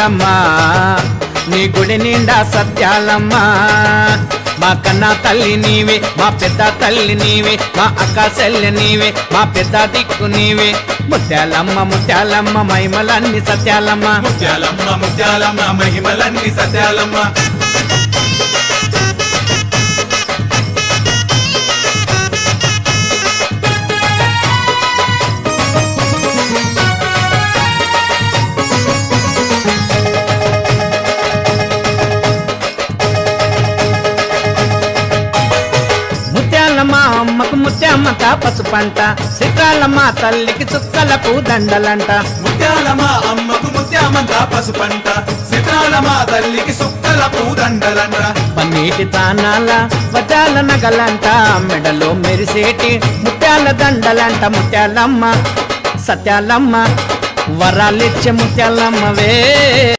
కోట్లమ్మ నీ గుడి నిండా సత్యాలమ్మా. మా కన్నా తల్లి నీవే మా పెద్ద తల్లి నీవే మా అక్క చెల్లి నీవే మా పెద్ద దిక్కు నీవే. ముత్యాలమ్మ ముత్యాలమ్మ మహిమలన్నీ సత్యాలమ్మ. ముత్యాలమ్మ ముత్యాలమ్మ మహిమలన్నీ సత్యాలమ్మ. అమ్మకు ముత్యామ్మత పసుపంట. చిత్రాలమ్మ తల్లికి చుక్కలకు దండలంట. ముత్యాలమ్మ అమ్మకు ముత్యామంత పసుపంట. సితాలమ్మ తల్లికి సుక్కల పూదండలంట పన్నీటి తానాల వజాల నగలంట. మెడలో మెరిసేటి ముత్యాల దండలంట. ముత్యాలమ్మ సత్యాలమ్మ వరాలిచ్చే ముత్యాలమ్మవే.